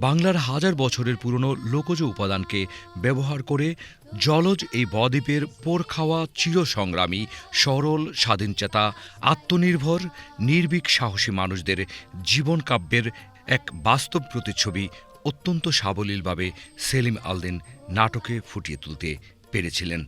বাংলার হাজার বছরের পুরনো লোকজ উপাদানকে ব্যবহার করে জলজ এই বদ্বীপের পোর খাওয়া চিরসংগ্রামী, সরল, স্বাধীনচেতা, আত্মনির্ভর, নির্ভীক, সাহসী মানুষদের জীবন কাব্যের এক বাস্তব প্রতিচ্ছবি অত্যন্ত সাবলীলভাবে সেলিম আলদিন নাটকে ফুটিয়ে তুলতে পেরেছিলেন।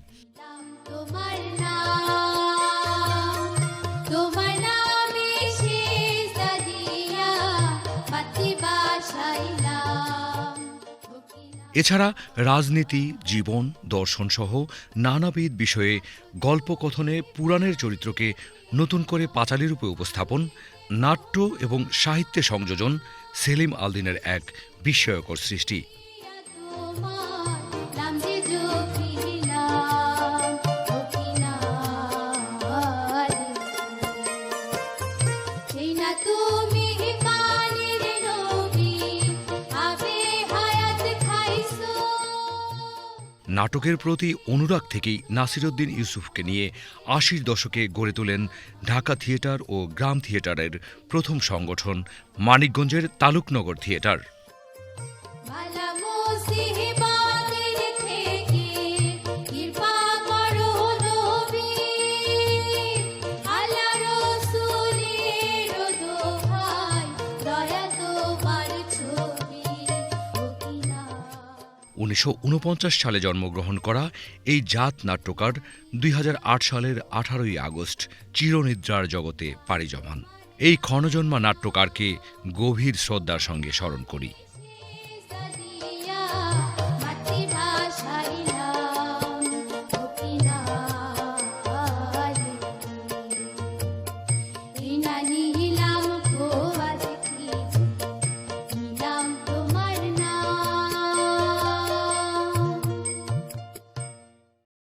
এছাড়া রাজনীতি, জীবন, দর্শন সহ নানাবিধ বিষয়ে গল্পকথনে পুরাণের চরিত্রকে নতুন করে পাঁচালী রূপে উপস্থাপন, নাট্য এবং সাহিত্যে সংযোজন সেলিম আলদিনের এক বিস্ময়কর সৃষ্টি। নাটকের প্রতি অনুরাগ থেকেই নাসিরুদ্দিন ইউসুফকে নিয়ে আশির দশকে গড়ে তোলেন ঢাকা থিয়েটার ও গ্রাম থিয়েটারের প্রথম সংগঠন মানিকগঞ্জের তালুকনগর থিয়েটার। উনিশশো ঊনপঞ্চাশ সালে জন্মগ্রহণ করা এই জাত নাট্যকার দুই হাজার আট সালের আঠারোই আগস্ট চিরনিদ্রার জগতে পাড়ি জমান। এই ক্ষণজন্মা নাট্যকারকে গভীর শ্রদ্ধার সঙ্গে স্মরণ করি।